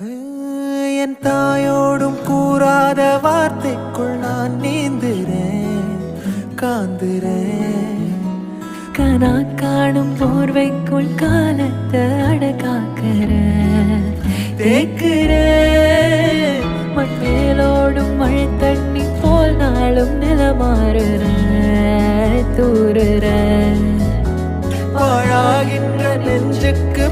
என் தாயோடும் கூறாத வார்த்தைக்குள் நான் நீந்துறேன் காந்துறேன். கனா காணும் போர்வைக்குள் காலத்தை அடகாக்கிறேன். தேக்கிறேன். மண் மேலோடும் மழை தண்ணி போல் நாளும் நிலமாறுறேன். தூறுறேன். பாழாகின்ற நெஞ்சுக்கு